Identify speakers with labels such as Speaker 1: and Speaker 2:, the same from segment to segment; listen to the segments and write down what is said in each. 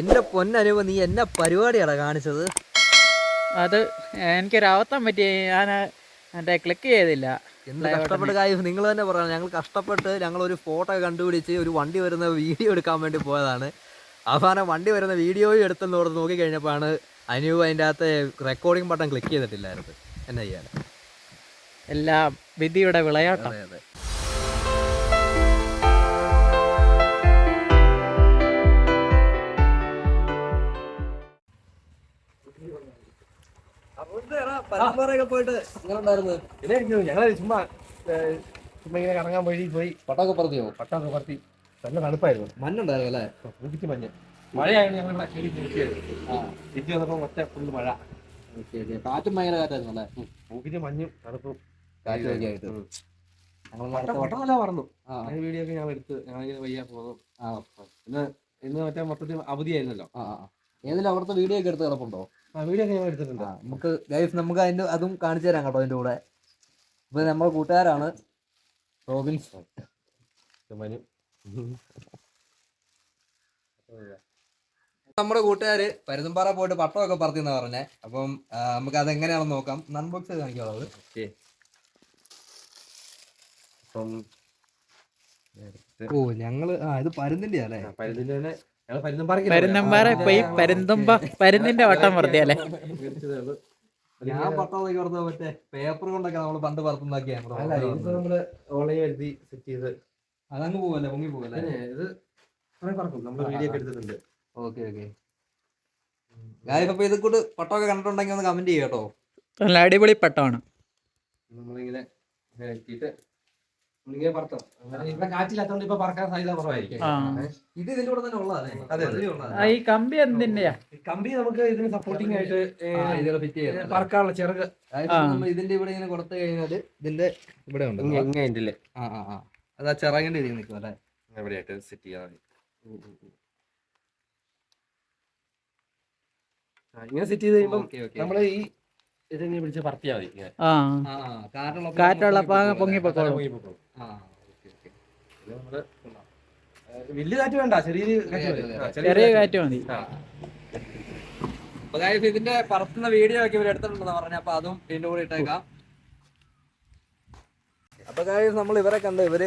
Speaker 1: എന്റെ പൊന്നനുവ നീ എന്നെ പരിപാടിയാണ് കാണിച്ചത്.
Speaker 2: അത് എനിക്കൊരു അബദ്ധം പറ്റി ഞാൻ എന്റെ ക്ലിക്ക് ചെയ്തില്ല.
Speaker 1: എന്ത് കഷ്ടപ്പെട്ട കാര്യം നിങ്ങൾ തന്നെ പറയണം. ഞങ്ങൾ കഷ്ടപ്പെട്ട് ഞങ്ങൾ ഒരു ഫോട്ടോ കണ്ടുപിടിച്ച് ഒരു വണ്ടി വരുന്ന വീഡിയോ എടുക്കാൻ വേണ്ടി പോയതാണ്. അവസാനം വണ്ടി വരുന്ന വീഡിയോയും എടുത്തെന്ന് ഓർത്ത് നോക്കി കഴിഞ്ഞപ്പോഴാണ് അനു അതിന്റെ അകത്ത് റെക്കോർഡിംഗ് ബട്ടൺ ക്ലിക്ക് ചെയ്തിട്ടില്ലായിരുന്നു. എന്നാ ചെയ്യാൻ
Speaker 2: എല്ലാം വിധിയുടെ വിളയാട്ടം.
Speaker 1: അതെ അതെ. പോയിട്ട് എങ്ങനെ ഉണ്ടായിരുന്നു
Speaker 3: ഞങ്ങളെ ഞങ്ങൾ ചുമ്മാ ചുമ്മാ ഇങ്ങനെ കറങ്ങാൻ വഴി പോയി.
Speaker 1: പട്ടൊക്കെ പറഞ്ഞോ
Speaker 3: പട്ടൊക്കെ പറത്തി. നല്ല തണുപ്പായിരുന്നു.
Speaker 1: മഞ്ഞുണ്ടായിരുന്നു അല്ലേ?
Speaker 3: പൂക്കിച്ച് മഞ്ഞ്. മഴയായിരുന്നു ഞങ്ങൾ ശരി പൂക്കിയത് തിരിച്ചു വന്നപ്പോ ഒറ്റ ഫുള്ള് മഴ.
Speaker 1: കാറ്റും ഭയങ്കര കാറ്റായിരുന്നു അല്ലേ?
Speaker 3: പൂക്കിച്ച് മഞ്ഞും തണുപ്പും.
Speaker 1: കാറ്റും ആയിട്ട്.
Speaker 3: പറഞ്ഞു വീഡിയോ ഒക്കെ ഞങ്ങൾ എടുത്ത് ഞങ്ങളിങ്ങനെ വയ്യാ പോകുന്നു.
Speaker 1: ആ.
Speaker 3: ഇന്ന് ഇന്ന് മറ്റേ മൊത്തത്തിൽ അവധിയായിരുന്നല്ലോ.
Speaker 1: ഏതെങ്കിലും അവിടുത്തെ വീഡിയോ ഒക്കെ എടുത്ത് കിടപ്പുണ്ടോ?
Speaker 3: വീഡിയോ ഞാൻ എടുത്തിട്ടുണ്ട്.
Speaker 1: നമുക്ക് ഗൈസ് നമുക്ക് അതിന്റെ അതും കാണിച്ചു തരാം കേട്ടോ അതിന്റെ കൂടെ. ഇപ്പൊ നമ്മുടെ കൂട്ടുകാരാണ്. റോബിൻസ് നമ്മുടെ കൂട്ടുകാര് പരുന്തുംപാറ പോയിട്ട് പട്ടമൊക്കെ പറത്തിന്നാ പറഞ്ഞേ. അപ്പം നമുക്ക് അത് എങ്ങനെയാണെന്ന് നോക്കാം അൺബോക്സ്
Speaker 3: ചെയ്ത് കാണിക്കാവുള്ളത്
Speaker 1: ഓ ഞങ്ങൾ ആ ഇത് പരുന്തിന്റെ അല്ലേ?
Speaker 3: പരുന്തിന്റെ തന്നെ
Speaker 2: ഇപ്പൊ ഈ പരുന്തുമ്പ പരുന്തിന്റെ വട്ടം
Speaker 3: ഉള്ളൂ.
Speaker 1: ഞാൻ പട്ടമൊക്കെ ഓർത്ത് മറ്റേ പേപ്പർ കൊണ്ടൊക്കെ നമ്മൾ പണ്ട്
Speaker 3: നമ്മൾ ഓൺലൈൻ എഴുതി സെറ്റ് ചെയ്ത്.
Speaker 1: അതങ്ങ് പോവല്ലേ പൊങ്ങി പോവല്ലേ?
Speaker 3: ഇത് പറക്കും. നമ്മൾ വീഡിയോ ഒക്കെ എടുത്തിട്ടുണ്ട്.
Speaker 1: Okay okay. ഗായ്സ് അപ്പൊ ഇത് കൂട്ട് പട്ടമൊക്കെ കണ്ടിട്ടുണ്ടെങ്കിൽ ഒന്ന് കമന്റ് ചെയ്യാട്ടോ
Speaker 2: നല്ല അടിപൊളി പട്ടമാണ്.
Speaker 3: നമ്മളിങ്ങനെ ഇങ്ങനെ പറത്തണം അങ്ങനെ ഇവിടെ കാറ്റില്ലാത്തതുകൊണ്ട് ഇപ്പൊ പറക്കാൻ സാധ്യത കുറവായിരിക്കും.
Speaker 2: ആ.
Speaker 1: ഇത് ഇതിന്റെ കൂടെ തന്നെ ഉള്ളതാണ്
Speaker 3: അതെ, അതെ.
Speaker 2: ആ, ഈ കമ്പി എന്തിന്റെയാ?
Speaker 3: കമ്പി നമുക്ക് ഇതിന് സപ്പോർട്ടിംഗ് ആയിട്ട് ഏ,
Speaker 1: ഫിറ്റ് ഇതിൽ fit
Speaker 3: പറക്കാനുള്ള ചിറക്
Speaker 1: അതായത് നമ്മൾ ഇതിന്റെ ഇവിടെ ഇങ്ങനെ കൊടുത്തു കഴിഞ്ഞാൽ ഇതിന്റെ ഇവിടെ ഉണ്ട്.
Speaker 3: എങ്ങനെ
Speaker 1: ആ ആ ആ. അത് ആ ചിറകിന്റെ ഇതിൽ നിൽക്കും അല്ലേ?
Speaker 3: എവിടെയായിട്ട് സെറ്റ് ചെയ്യാൻ മതി ഇങ്ങനെ സെറ്റ് ചെയ്ത് കഴിയുമ്പോൾ
Speaker 1: ഓക്കെ ഓക്കെ.
Speaker 3: നമ്മൾ ഈ ഇതിങ്ങനെ പിടിച്ച് പറത്തിയാൽ മതി ഇങ്ങനെ.
Speaker 2: ആ.
Speaker 1: ആ ആ, കാറ്റുള്ളപ്പോ
Speaker 2: കാറ്റുള്ളപ്പോ
Speaker 1: അങ്ങ്
Speaker 2: അങ്ങ് പൊങ്ങി
Speaker 1: പൊങ്ങി
Speaker 2: പൊക്കോളും.
Speaker 3: പോയി പോകും.
Speaker 1: ആ ഓക്കെ ഓക്കെ.
Speaker 3: ഇത് നമ്മൾ ആ, വലിയ കാറ്റ് വേണ്ട ചെറിയ കാറ്റ് മതി. ആ,
Speaker 2: ചെറിയ കാറ്റ് മതി.
Speaker 3: ആ.
Speaker 1: അപ്പൊ guys, ഇതിന്റെ പറത്തുന്ന വീഡിയോ ഒക്കെ ഇവർ എടുത്തിട്ടുണ്ടെന്ന് പറഞ്ഞ അപ്പൊ അതും ഇതിന്റെ കൂടെ ഇട്ടേക്കാം. അപ്പൊ കാര്യം നമ്മൾ ഇവരെ കണ്ട് ഇവർ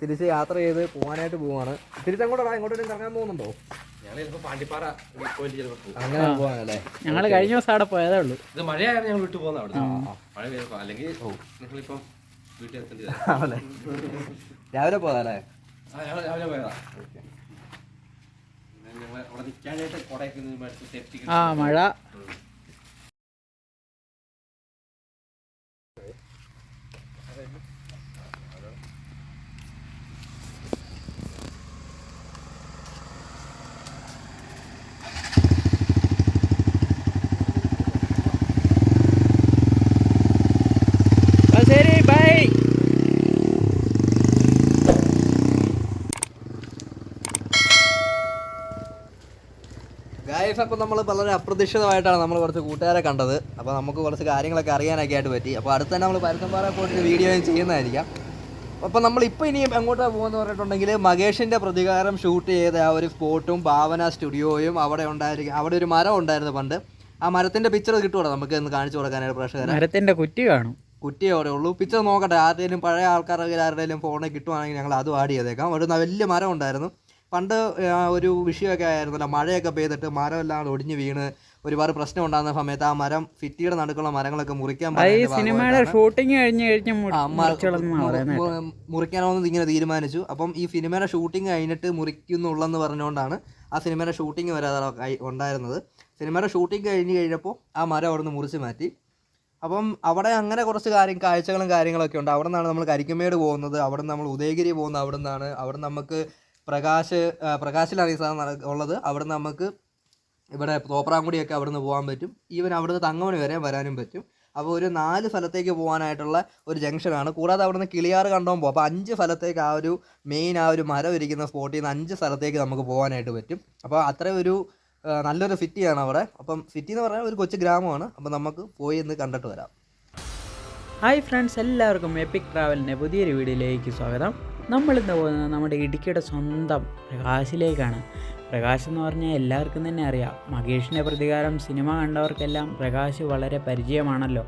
Speaker 1: തിരിച്ച് യാത്ര ചെയ്ത് പോകാനായിട്ട് പോവാണ്. തിരിച്ചങ്ങോട്ടാ ഇങ്ങോട്ടും കറങ്ങാൻ പോകുന്നുണ്ടോ? അങ്ങനെ
Speaker 2: ഞങ്ങൾ കഴിഞ്ഞ ദിവസം അവിടെ പോയതേ ഉള്ളൂ.
Speaker 3: ഇത് മഴയായിരുന്നു ഞങ്ങൾ വിട്ടു പോകുന്ന അവിടെ മഴ പെയ്തപ്പോ അല്ലെങ്കിൽ ഞങ്ങളിപ്പം വീട്ടിൽ എത്തേണ്ടി
Speaker 1: ആ, അല്ലേ? രാവിലെ പോകാല്ലേ
Speaker 3: ഞങ്ങൾ രാവിലെ പോയതാ. ഞങ്ങൾ അവിടെ നിൽക്കാനായിട്ട് കുടയൊക്കെ
Speaker 2: ആ മഴ ആ, ശരി ബൈ
Speaker 1: ഗായസ് അപ്പോൾ നമ്മൾ വളരെ അപ്രതീക്ഷിതമായിട്ടാണ് നമ്മൾ കുറച്ച് കൂട്ടുകാരെ കണ്ടത്. അപ്പോൾ നമുക്ക് കുറച്ച് കാര്യങ്ങളൊക്കെ അറിയാനൊക്കെ ആയിട്ട് പറ്റി. അപ്പോൾ അടുത്ത് തന്നെ നമ്മൾ പരുത്തമ്പാറ പോയിട്ട് വീഡിയോ ചെയ്യുന്നതായിരിക്കാം. അപ്പോൾ നമ്മളിപ്പോൾ ഇനി എങ്ങോട്ടാണ് പോകുന്നത് പറഞ്ഞിട്ടുണ്ടെങ്കിൽ മകേഷിന്റെ പ്രതികാരം ഷൂട്ട് ചെയ്ത ആ ഒരു സ്പോട്ടും ഭാവന സ്റ്റുഡിയോയും അവിടെ ഉണ്ടായിരിക്കും അവിടെ ഒരു മരം ഉണ്ടായിരുന്നു പണ്ട്. ആ മരത്തിന്റെ പിക്ചർ കിട്ടുമോ നമുക്ക് ഒന്ന് കാണിച്ചു കൊടുക്കാനായിട്ട് പ്രേക്ഷകരെ.
Speaker 2: മരത്തിന്റെ കുറ്റി കാണും.
Speaker 1: കുറ്റി അവിടെ ഉള്ളൂ. പിക്ചർ നോക്കട്ടെ. ആരുടെയും പഴയ ആൾക്കാരുടെ ആരുടെയും ഫോണിൽ കിട്ടുവാണെങ്കിൽ ഞങ്ങൾ അതും ആഡ് ചെയ്തേക്കാം. ഒരു വലിയ മരം ഉണ്ടായിരുന്നു. പണ്ട് ഒരു വിഷയമൊക്കെ ആയിരുന്നല്ലോ. മഴയൊക്കെ പെയ്തിട്ട് മരം ഒടിഞ്ഞു ഒടിഞ്ഞ് വീണ് ഒരുപാട് പ്രശ്നം ഉണ്ടാകുന്ന സമയത്ത് ആ മരം ഫിറ്റിയുടെ നടുക്കുള്ള മരങ്ങളൊക്കെ മുറിക്കാൻ
Speaker 2: സിനിമയുടെ ഷൂട്ടിംഗ് കഴിഞ്ഞ് കഴിഞ്ഞ്
Speaker 1: മുറിക്കാനോന്ന് ഇങ്ങനെ തീരുമാനിച്ചു. അപ്പം ഈ സിനിമയുടെ ഷൂട്ടിംഗ് കഴിഞ്ഞിട്ട് മുറിക്കുന്നുള്ളെന്ന് പറഞ്ഞുകൊണ്ടാണ് ആ സിനിമയുടെ ഷൂട്ടിംഗ് വരെ ഉണ്ടായിരുന്നത്. സിനിമയുടെ ഷൂട്ടിംഗ് കഴിഞ്ഞ് കഴിഞ്ഞപ്പോൾ ആ മരം അവിടെ നിന്ന് മുറിച്ച് മാറ്റി. അപ്പം അവിടെ അങ്ങനെ കുറച്ച് കാര്യം കാഴ്ചകളും കാര്യങ്ങളൊക്കെ ഉണ്ട്. അവിടെ നിന്നാണ് നമ്മൾ കരിക്കമേട് പോകുന്നത്. അവിടെ നിന്ന് നമ്മൾ ഉദയഗിരി പോകുന്നത് അവിടെ നിന്നാണ് അവിടെ നമുക്ക് പ്രകാശ് പ്രകാശിലാണ് സാധനം ഉള്ളത്. അവിടെ നമുക്ക് ഇവിടെ തോപ്രാങ്കുടിയൊക്കെ അവിടെ നിന്ന് പോകാൻ പറ്റും. ഈവൻ അവിടുന്ന് തങ്ങമണി വരെ വരാനും പറ്റും. അപ്പോൾ ഒരു നാല് സ്ഥലത്തേക്ക് പോകാനായിട്ടുള്ള ഒരു ജംഗ്ഷനാണ്. കൂടാതെ അവിടുന്ന് കിളിയാർ കണ്ടോൻ പോകും അപ്പോൾ അഞ്ച് സ്ഥലത്തേക്ക് ആ ഒരു മെയിൻ ആ ഒരു മരം ഇരിക്കുന്ന സ്പോട്ടിൽ നിന്ന് അഞ്ച് സ്ഥലത്തേക്ക് നമുക്ക് പോകാനായിട്ട് പറ്റും. അപ്പോൾ അത്രയും ഒരു നല്ലൊരു സിറ്റിയാണ് അവിടെ. അപ്പം സിറ്റി എന്ന് പറഞ്ഞാൽ ഒരു കൊച്ചു ഗ്രാമമാണ്. അപ്പം നമുക്ക് പോയി ഒന്ന് കണ്ടിട്ട് വരാം.
Speaker 2: ഹായ് ഫ്രണ്ട്സ് എല്ലാവർക്കും എപ്പിക് ട്രാവലിന്റെ പുതിയൊരു വീഡിയോയിലേക്ക് സ്വാഗതം. നമ്മളിന്ന് പോകുന്നത് നമ്മുടെ ഇടുക്കിയുടെ സ്വന്തം പ്രകാശിലേക്കാണ്. പ്രകാശ് എന്ന് പറഞ്ഞാൽ എല്ലാവർക്കും തന്നെ അറിയാം. മഹേഷിന്റെ പ്രതികാരം സിനിമ കണ്ടവർക്കെല്ലാം പ്രകാശ് വളരെ പരിചയമാണല്ലോ.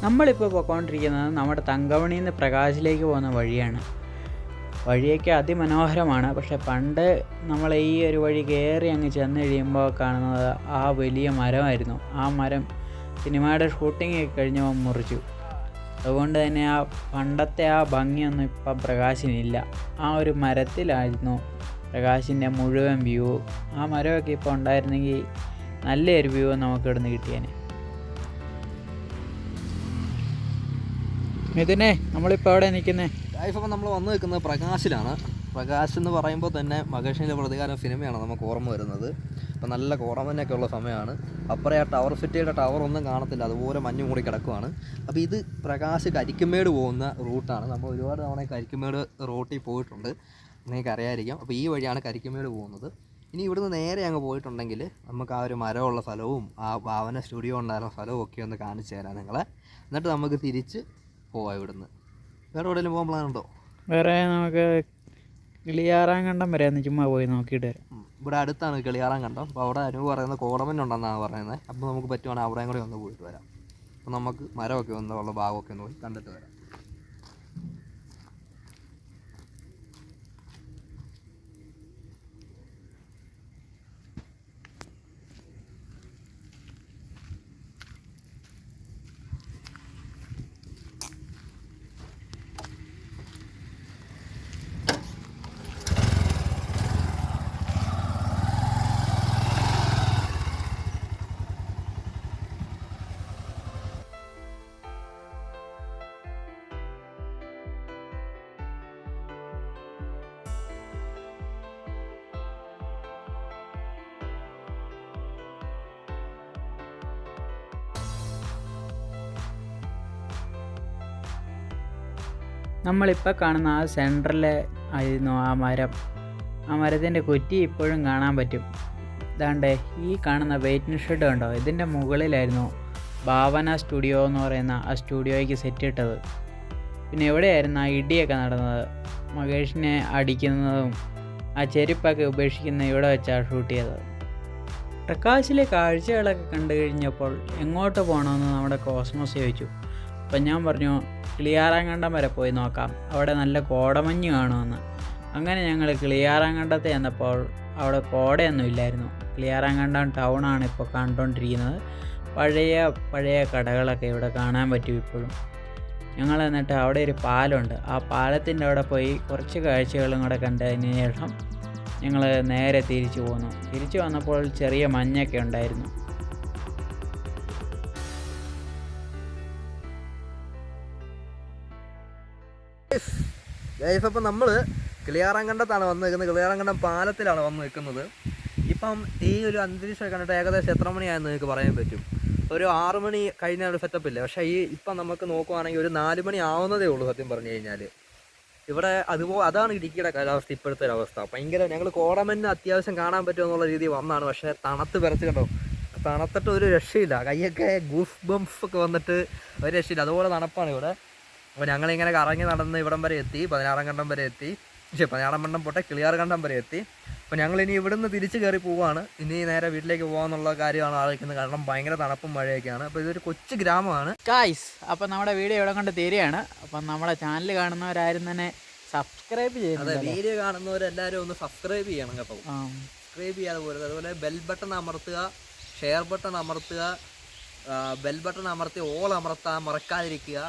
Speaker 2: നമ്മളിപ്പോൾ പോയിക്കൊണ്ടിരിക്കുന്നത് നമ്മുടെ തങ്കമണിയിൽ നിന്ന് പ്രകാശിലേക്ക് പോകുന്ന വഴിയാണ്. വഴിയൊക്കെ അതിമനോഹരമാണ്. പക്ഷെ പണ്ട് നമ്മൾ ഈ ഒരു വഴി കയറി അങ്ങ് ചെന്ന് കഴിയുമ്പോൾ കാണുന്നത് ആ വലിയ മരമായിരുന്നു. ആ മരം സിനിമയുടെ ഷൂട്ടിംഗ് കഴിഞ്ഞപ്പോൾ മുറിച്ചു. അതുകൊണ്ട് തന്നെ ആ പണ്ടത്തെ ആ ഭംഗിയൊന്നും ഇപ്പം പ്രകാശിനില്ല. ആ ഒരു മരത്തിലായിരുന്നു പ്രകാശിന്റെ മുഴുവൻ വ്യൂ ആ മരമൊക്കെ ഇപ്പോൾ ഉണ്ടായിരുന്നെങ്കിൽ നല്ലൊരു വ്യൂ നമുക്ക് ഇവിടുന്ന് കിട്ടിയേനെ. ഇതിനെ നമ്മളിപ്പോൾ എവിടെ നിൽക്കുന്നേ?
Speaker 1: ലൈഫ് നമ്മൾ വന്നു നിൽക്കുന്നത് പ്രകാശിലാണ്. പ്രകാശ് എന്ന് പറയുമ്പോൾ തന്നെ മകേഷിന്റെ പ്രതികാരം സിനിമയാണ് നമുക്ക് ഓർമ്മ വരുന്നത്. ഇപ്പം നല്ല കുറവനൊക്കെ ഉള്ള സമയമാണ്. അപ്പുറം ആ ടവർ സിറ്റിയുടെ ടവർ ഒന്നും കാണത്തില്ല. അതുപോലെ മഞ്ഞ് മൂടി കിടക്കുവാണ്. അപ്പോൾ ഇത് പ്രകാശ് കരിക്കുമേട് പോകുന്ന റൂട്ടാണ് നമ്മൾ ഒരുപാട് തവണ കരിക്കുമേട് റൂട്ടിൽ പോയിട്ടുണ്ട്. നിങ്ങൾക്ക് അറിയാമായിരിക്കും അപ്പോൾ ഈ വഴിയാണ് കരിക്കുമേട് പോകുന്നത്. ഇനി ഇവിടുന്ന് നേരെ അങ്ങ് പോയിട്ടുണ്ടെങ്കിൽ നമുക്ക് ആ ഒരു മരമുള്ള സ്ഥലവും ആ ഭാവന സ്റ്റുഡിയോ ഉണ്ടായിരുന്ന സ്ഥലവും ഒക്കെ ഒന്ന് കാണിച്ചു തരാം നിങ്ങളെ. എന്നിട്ട് നമുക്ക് തിരിച്ച് പോവാം ഇവിടുന്ന്. വേറെ എവിടെയെങ്കിലും പോകാൻ പ്ലാൻ ഉണ്ടോ?
Speaker 2: വേറെ നമുക്ക് കിളിയാറാൻ കണ്ടം വരെ ചുമ്മാ പോയി നോക്കിയിട്ട് വരാം.
Speaker 1: ഇവിടെ അടുത്താണ് കിളിയാറാൻ കണ്ടം? അപ്പോൾ അവിടെ അനു പറയുന്നത് കോടമഞ്ഞുണ്ടെന്നാണ് പറയുന്നത് അപ്പോൾ നമുക്ക് പറ്റുവാണെങ്കിൽ അവിടെയും കൂടി ഒന്ന് പോയിട്ട് വരാം. അപ്പോൾ നമുക്ക് മരമൊക്കെ ഒന്ന് ഉള്ള ഭാഗമൊക്കെ ഒന്ന് പോയി കണ്ടിട്ട് വരാം.
Speaker 2: നമ്മളിപ്പോൾ കാണുന്ന ആ സെന്ററിലെ ആയിരുന്നു ആ മരം. ആ മരത്തിന്റെ കുറ്റി ഇപ്പോഴും കാണാൻ പറ്റും. ഇതാണ്ട് ഈ കാണുന്ന വെയിറ്റിംഗ് ഷെഡ് ഉണ്ടോ? ഇതിന്റെ മുകളിലായിരുന്നു ഭാവന സ്റ്റുഡിയോ എന്ന് പറയുന്ന ആ സ്റ്റുഡിയോയ്ക്ക് സെറ്റ് ഇട്ടത്. പിന്നെ എവിടെയായിരുന്നു ആ ഇടിയൊക്കെ നടന്നത്? മഹേഷിനെ അടിക്കുന്നതും ആ ചെരുപ്പൊക്കെ ഉപേക്ഷിക്കുന്ന ഇവിടെ വെച്ചാണ് ഷൂട്ട് ചെയ്തത്. പ്രകാശിലെ കാഴ്ചകളൊക്കെ കണ്ടു കഴിഞ്ഞപ്പോൾ എങ്ങോട്ട് പോകണമെന്ന് നമ്മുടെ കോസ്മോസ് ചോദിച്ചു. അപ്പം ഞാൻ പറഞ്ഞു കിളിയാറാങ്കണ്ടം വരെ പോയി നോക്കാം. അവിടെ നല്ല കോടമഞ്ഞ് കാണുമെന്ന്. അങ്ങനെ ഞങ്ങൾ കിളിയാറാങ്കണ്ടത്ത് ചെന്നപ്പോൾ അവിടെ കോടയൊന്നും ഇല്ലായിരുന്നു. കിളിയാറാങ്കണ്ടം ടൗണാണ് ഇപ്പോൾ കണ്ടുകൊണ്ടിരിക്കുന്നത്. പഴയ പഴയ കടകളൊക്കെ ഇവിടെ കാണാൻ പറ്റും ഇപ്പോഴും. ഞങ്ങൾ എന്നിട്ട് അവിടെ ഒരു പാലമുണ്ട്. ആ പാലത്തിന്റെ അവിടെ പോയി കുറച്ച് കാഴ്ചകളും കൂടെ കണ്ടതിന് ശേഷം ഞങ്ങൾ നേരെ തിരിച്ചു പോന്നു. തിരിച്ചു വന്നപ്പോൾ ചെറിയ മഞ്ഞൊക്കെ ഉണ്ടായിരുന്നു.
Speaker 1: ഗൈസ് ഗൈസ് അപ്പം നമ്മൾ കിളിയാറാങ്കണ്ടത്താണ് വന്ന് നിൽക്കുന്നത് കിളിയാറാങ്കണ്ടം പാലത്തിലാണ് വന്ന് നിൽക്കുന്നത് ഇപ്പം ഈ ഒരു അന്തരീക്ഷം കണ്ടിട്ട് ഏകദേശം എത്ര മണിയായെന്ന് നിങ്ങൾക്ക് പറയാൻ പറ്റും? ഒരു ആറ് മണി കഴിഞ്ഞ ഒരു സെറ്റപ്പ് പക്ഷേ ഈ ഇപ്പം നമുക്ക് നോക്കുവാണെങ്കിൽ ഒരു നാല് മണി ആവുന്നതേ ഉള്ളൂ സത്യം പറഞ്ഞു കഴിഞ്ഞാൽ ഇവിടെ അതുപോലെ അതാണ് ഇടുക്കിയുടെ കാലാവസ്ഥ ഇപ്പോഴത്തെ ഒരു അവസ്ഥ. ഭയങ്കര ഞങ്ങൾ കോടമഞ്ഞ് അത്യാവശ്യം കാണാൻ പറ്റുമെന്നുള്ള രീതി വന്നാണ് പക്ഷേ തണുത്ത് വിറച്ച് കണ്ടോ? തണുത്തിട്ട് ഒരു രക്ഷയില്ല. കൈയൊക്കെ ഗൂഫ് ബംഫ് ഒക്കെ വന്നിട്ട് ഒരു രക്ഷയില്ല. അതുപോലെ തണുപ്പാണ് ഇവിടെ. അപ്പോൾ ഞങ്ങളിങ്ങനെ കറങ്ങി നടന്ന് ഇവിടം വരെ എത്തി പതിനാറാം കണ്ടം വരെ എത്തി. പക്ഷേ പതിനാറാം കണ്ടം പോട്ടെ കിളിയാർ കണ്ടം വരെ എത്തി. അപ്പോൾ ഞങ്ങൾ ഇനി ഇവിടുന്ന് തിരിച്ച് കയറി പോവാണ്. ഇനി നേരെ വീട്ടിലേക്ക് പോകാമെന്നുള്ള കാര്യമാണ് ആലോചിക്കുന്നത്. കാരണം ഭയങ്കര തണുപ്പും മഴയൊക്കെയാണ്. അപ്പോൾ ഇതൊരു കൊച്ചു ഗ്രാമമാണ്.
Speaker 2: കായ്സ് അപ്പോൾ നമ്മുടെ വീഡിയോ ഇവിടെ കൊണ്ട് തീരുകയാണ്. അപ്പം നമ്മുടെ ചാനൽ കാണുന്നവരാരും തന്നെ സബ്സ്ക്രൈബ്
Speaker 1: അതെ
Speaker 2: ചെയ്യുന്നത്
Speaker 1: വീഡിയോ കാണുന്നവരെല്ലാവരും ഒന്ന് സബ്സ്ക്രൈബ് ചെയ്യണം കേട്ടോ. സബ്സ്ക്രൈബ് ചെയ്യാതെ പോരുത്. അതുപോലെ ബെൽ ബട്ടൺ അമർത്തുക ഷെയർ ബട്ടൺ അമർത്തുക ബെൽ ബട്ടൺ അമർത്തി ഓൾ അമർത്താൻ മറക്കാതിരിക്കുക.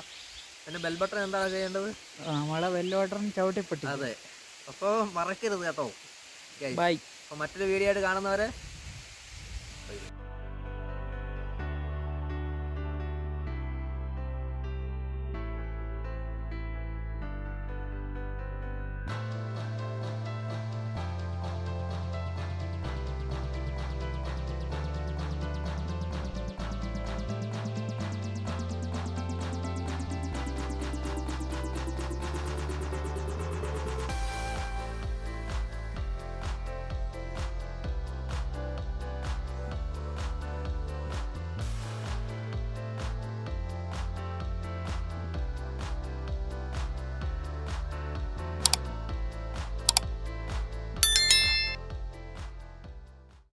Speaker 1: പിന്നെ ബെൽ ബട്ടൺ എന്താണ് ചെയ്യേണ്ടത്?
Speaker 2: നമ്മളെ വെല്ലോട്ടറും ചവിട്ടിപ്പെട്ടി
Speaker 1: അതെ. അപ്പോൾ മറക്കരുത് കേട്ടോ.
Speaker 2: ബൈ
Speaker 1: അപ്പോൾ മറ്റൊരു വീഡിയോ ആയിട്ട് കാണുന്നവരെ